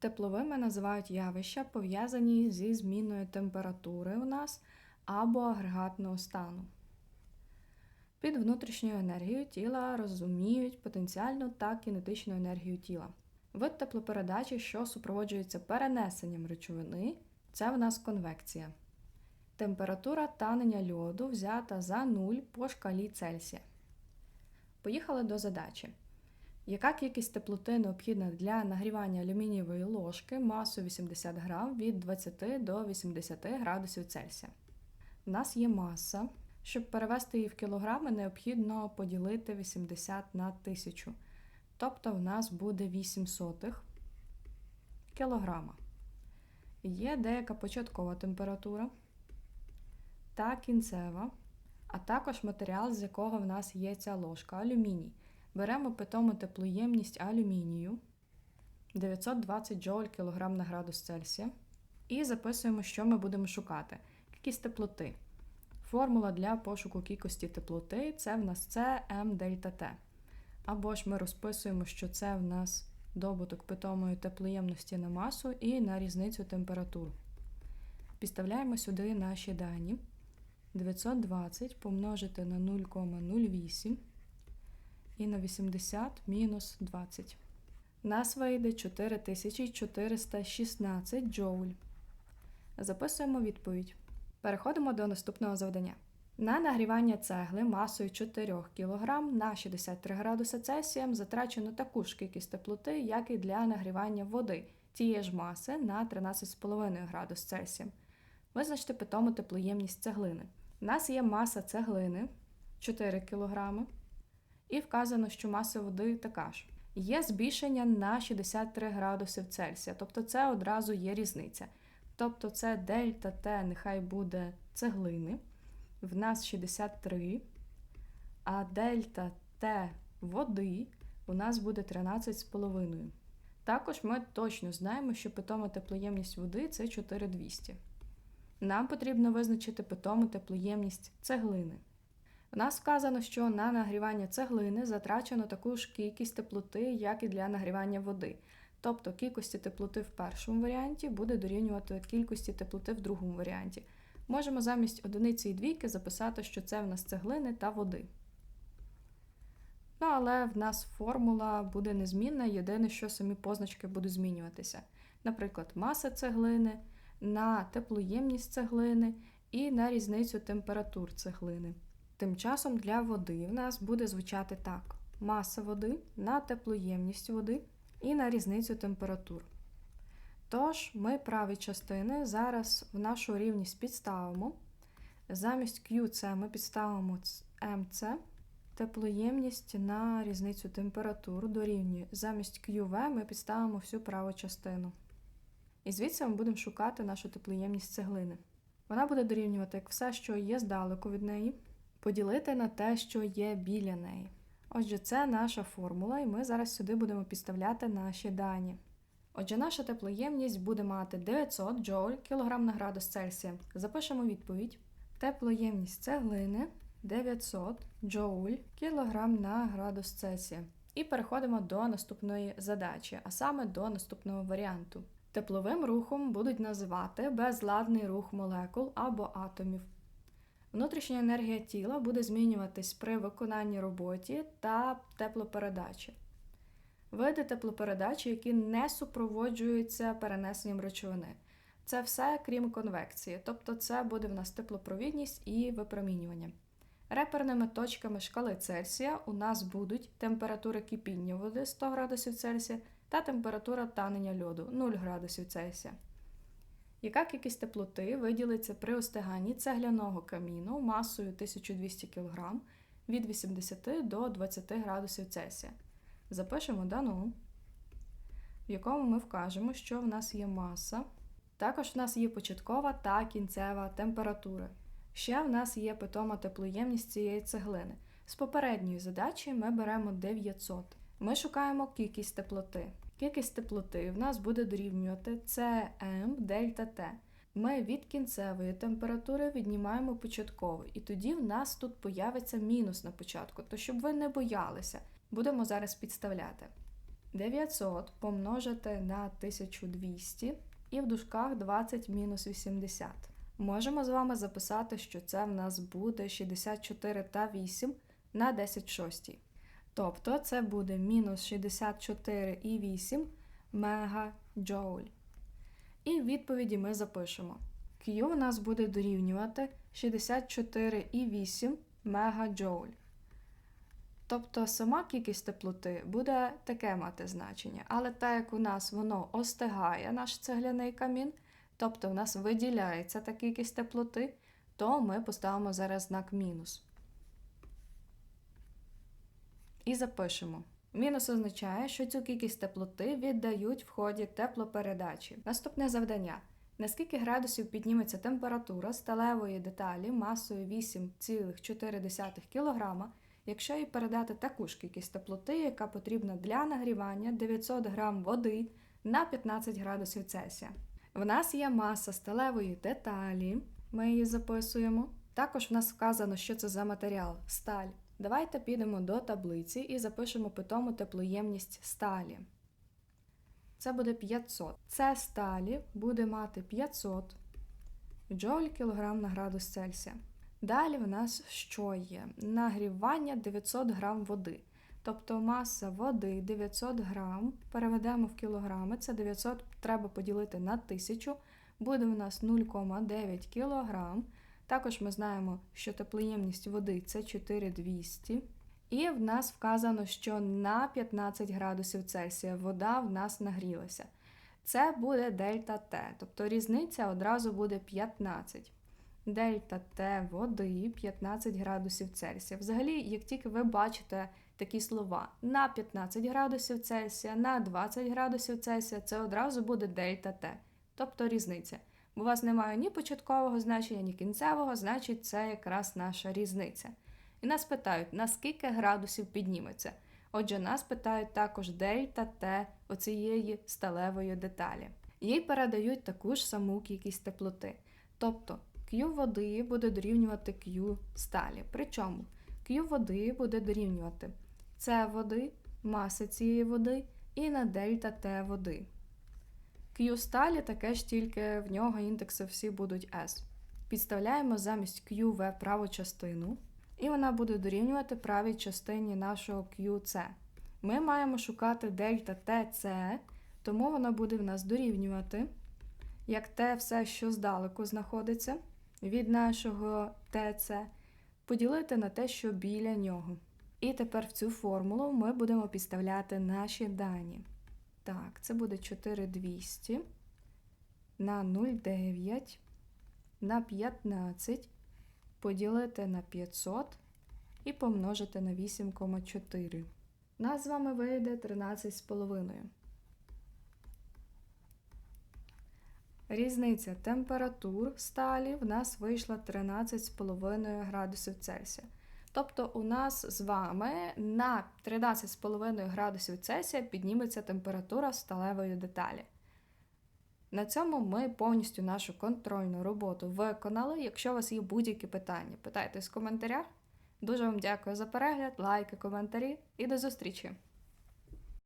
Тепловими називають явища, пов'язані зі зміною температури у нас або агрегатного стану. Під внутрішньою енергією тіла розуміють потенціальну та кінетичну енергію тіла. Вид теплопередачі, що супроводжується перенесенням речовини, це в нас конвекція. Температура танення льоду взята за 0 по шкалі Цельсія. Поїхали до задачі. Яка кількість теплоти необхідна для нагрівання алюмінієвої ложки масою 80 грам від 20 до 80 градусів Цельсія? У нас є маса. Щоб перевести її в кілограми, необхідно поділити 80 на 1000. Тобто в нас буде 8 сотих кілограма. Є деяка початкова температура та кінцева, а також матеріал, з якого в нас є ця ложка алюміній. Беремо питому теплоємність алюмінію 920 джоуль кілограм на градус Цельсія. І записуємо, що ми будемо шукати. Кількість теплоти. Формула для пошуку кількості теплоти це в нас Т. Або ж ми розписуємо, що це в нас добуток питомої теплоємності на масу і на різницю температур. Підставляємо сюди наші дані. 920 помножити на 0,08 і на 80 мінус 20. Нас вийде 4416 джоуль. Записуємо відповідь. Переходимо до наступного завдання. На нагрівання цегли масою 4 кг на 63 градуси Цельсія затрачено таку ж кількість теплоти, як і для нагрівання води тієї ж маси на 13,5 градус Цельсія. Визначте питому теплоємність цеглини. У нас є маса цеглини 4 кг, і вказано, що маса води така ж. Є збільшення на 63 градуси Цельсія, тобто це одразу є різниця. Тобто це дельта Т, нехай буде цеглини. В нас 63, а дельта Т води у нас буде 13,5. Також ми точно знаємо, що питома теплоємність води це 4200. Нам потрібно визначити питому теплоємність цеглини. У нас вказано, що на нагрівання цеглини затрачено таку ж кількість теплоти, як і для нагрівання води. Тобто кількості теплоти в першому варіанті буде дорівнювати кількості теплоти в другому варіанті. Можемо замість одиниці і двійки записати, що це в нас цеглини та води. Ну, але в нас формула буде незмінна, єдине, що самі позначки будуть змінюватися. Наприклад, маса цеглини, на теплоємність цеглини і на різницю температур цеглини. Тим часом для води в нас буде звучати так: маса води на теплоємність води і на різницю температур. Тож, ми праві частини зараз в нашу рівність підставимо. Замість QC ми підставимо MC, теплоємність на різницю температур дорівнює. Замість QV ми підставимо всю праву частину. І звідси ми будемо шукати нашу теплоємність цеглини. Вона буде дорівнювати як все, що є здалеку від неї, поділити на те, що є біля неї. Отже, це наша формула, і ми зараз сюди будемо підставляти наші дані. Отже, наша теплоємність буде мати 900 джоуль кілограм на градус Цельсія. Запишемо відповідь. Теплоємність цеглини 900 джоуль кілограм на градус Цельсія. І переходимо до наступної задачі, а саме до наступного варіанту. Тепловим рухом будуть називати безладний рух молекул або атомів. Внутрішня енергія тіла буде змінюватись при виконанні роботі та теплопередачі. Види теплопередачі, які не супроводжуються перенесенням речовини. Це все крім конвекції, тобто це буде в нас теплопровідність і випромінювання. Реперними точками шкали Цельсія у нас будуть температура кипіння води 100 градусів Цельсія та температура танення льоду 0 градусів Цельсія. Яка кількість теплоти виділиться при остиганні цегляного каміну масою 1200 кг від 80 до 20 градусів Цельсія? Запишемо дану, в якому ми вкажемо, що в нас є маса. Також в нас є початкова та кінцева температура. Ще в нас є питома теплоємність цієї цеглини. З попередньої задачі ми беремо 900. Ми шукаємо кількість теплоти. Кількість теплоти в нас буде дорівнювати Cm дельта Т. Ми від кінцевої температури віднімаємо початкову, і тоді в нас тут появиться мінус на початку, то щоб ви не боялися, будемо зараз підставляти. 900 помножити на 1200 і в дужках 20 мінус 80. Можемо з вами записати, що це в нас буде 64 та 8 на 10 шостій. Тобто це буде мінус 64,8 мегаджоуль. І в відповіді ми запишемо. Q у нас буде дорівнювати 64,8 мегаджоуль. Тобто сама кількість теплоти буде таке мати значення. Але так як у нас воно остигає, наш цегляний камін, тобто у нас виділяється та кількість теплоти, то ми поставимо зараз знак мінус. І запишемо. Мінус означає, що цю кількість теплоти віддають в ході теплопередачі. Наступне завдання. На скільки градусів підніметься температура сталевої деталі масою 8,4 кг, якщо їй передати таку ж кількість теплоти, яка потрібна для нагрівання 900 г води на 15 градусів Цельсія. В нас є маса сталевої деталі, ми її записуємо. Також в нас вказано, що це за матеріал сталь. Давайте підемо до таблиці і запишемо питому теплоємність сталі. Це буде 500. Це сталі буде мати 500 джоуль кілограм на градус Цельсія. Далі в нас що є? Нагрівання 900 грам води. Тобто маса води 900 грам, переведемо в кілограми, це 900 треба поділити на 1000, буде у нас 0,9 кілограм. Також ми знаємо, що теплоємність води це 4200. І в нас вказано, що на 15 градусів Цельсія вода в нас нагрілася. Це буде дельта Т, тобто різниця одразу буде 15. Дельта Т води 15 градусів Цельсія. Взагалі, як тільки ви бачите такі слова на 15 градусів Цельсія, на 20 градусів Цельсія, це одразу буде дельта Т, тобто різниця. У вас немає ні початкового значення, ні кінцевого, значить це якраз наша різниця. І нас питають, на скільки градусів підніметься. Отже, нас питають також дельта Т оцієї сталевої деталі. Їй передають таку ж саму кількість теплоти. Тобто Q води буде дорівнювати Q сталі. Причому Q води буде дорівнювати С води, маса цієї води і на дельта Т води. Q сталі таке ж тільки в нього індекси всі будуть S. Підставляємо замість QV праву частину, і вона буде дорівнювати правій частині нашого QC. Ми маємо шукати дельта TC, тому вона буде в нас дорівнювати, як те все, що здалеку знаходиться від нашого TC, поділити на те, що біля нього. І тепер в цю формулу ми будемо підставляти наші дані. Так, це буде 4200 на 0,9 на 15 поділити на 500 і помножити на 8,4. Нас з вами вийде 13,5. Різниця температур сталі в нас вийшла 13,5 градусів Цельсія. Тобто у нас з вами на 13,5 градусів Цельсія підніметься температура сталевої деталі. На цьому ми повністю нашу контрольну роботу виконали. Якщо у вас є будь-які питання, питайте в коментарях. Дуже вам дякую за перегляд, лайки, коментарі і до зустрічі!